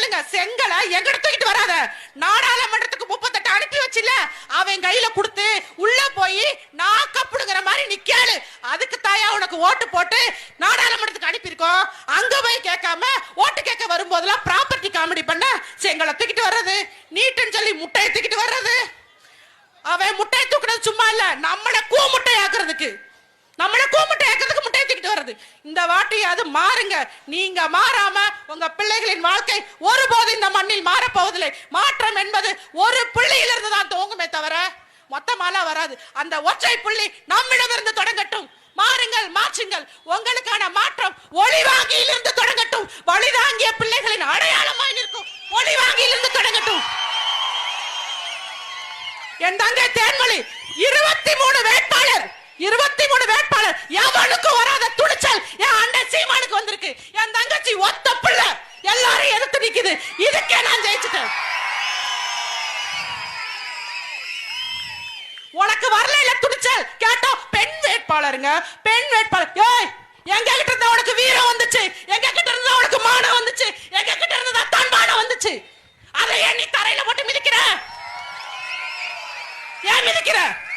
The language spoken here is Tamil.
சொல்லுங்க செங்கலை எங்கட தூக்கிட்டு வராத? நாடாளுமன்றத்துக்கு முப்பத்தெட்டு அனுப்பி வச்சுல அவன் கையில கொடுத்து உள்ள போய் நான் கப்புடுங்கிற மாதிரி நீ அதுக்கு தாயா உனக்கு ஓட்டு போட்டு நாடாளுமன்றத்துக்கு அனுப்பியிருக்கோம். அங்க போய் கேட்காம ஓட்டு கேட்க வரும்போதெல்லாம் ப்ராப்பர்ட்டி காமெடி பண்ண செங்கலை தூக்கிட்டு வர்றது. நீட்டுன்னு சொல்லி முட்டையை தூக்கிட்டு வர்றது. அவன் முட்டையை தூக்குனது சும்மா இல்ல நம்மளை கூ முட்டை ஆக்குறதுக்கு நம்மள கூ முட்டை ஆக்குறதுக்கு முட்டையை தூக்கிட்டு வர்றது இந்த வாட்டியாவது மாறுங்க. நீங்க மாறாம உங்க பிள்ளைகளின் வாழ்க்கை ஒருபோது இந்த மண்ணில் மாறப்போவதில்லை மாற்றம் என்பது ஒரு பிள்ளையிலிருந்து தான் துவங்குமே தவிர மொத்தமாலாம் வராது. அந்த ஒற்றை புள்ளி நம்மிடமிருந்து தொடங்கட்டும். மாறுங்கள் மாற்றுங்கள். உங்களுக்கான மாற்றம் ஒளிவாங்கியிலிருந்து தொடங்கட்டும். வழிதாங்கிய பிள்ளைகளின் அடையாளமாய் நிற்கும். ஒளிவாங்கியிலிருந்து தொடங்கட்டும். என் தங்கை தேன்மொழி இருபத்தி மூணு வேட்பாளர் இருபத்தி மூணு வேட்பாளர் எவனுக்கும் ஒத்த பிள்ளை. எல்லாரும் எதிர்த்து நிக்குது. இதுக்கே நான் ஜெயிச்சுட்டேன். உனக்கு வரல இல்ல துணிச்சல்? கேட்டோம். பெண் வேட்பாளருங்க. பெண் வேட்பாளர். ஏய் எங்க கிட்ட இருந்தா உனக்கு வீரம் வந்துச்சு. எங்க கிட்ட இருந்தா உனக்கு மானம் வந்துச்சு. எங்க கிட்ட இருந்தா தான் வந்துச்சு. அதை ஏன் நீ தரையில போட்டு மிதிக்கிற? ஏன் மிதிக்கிற?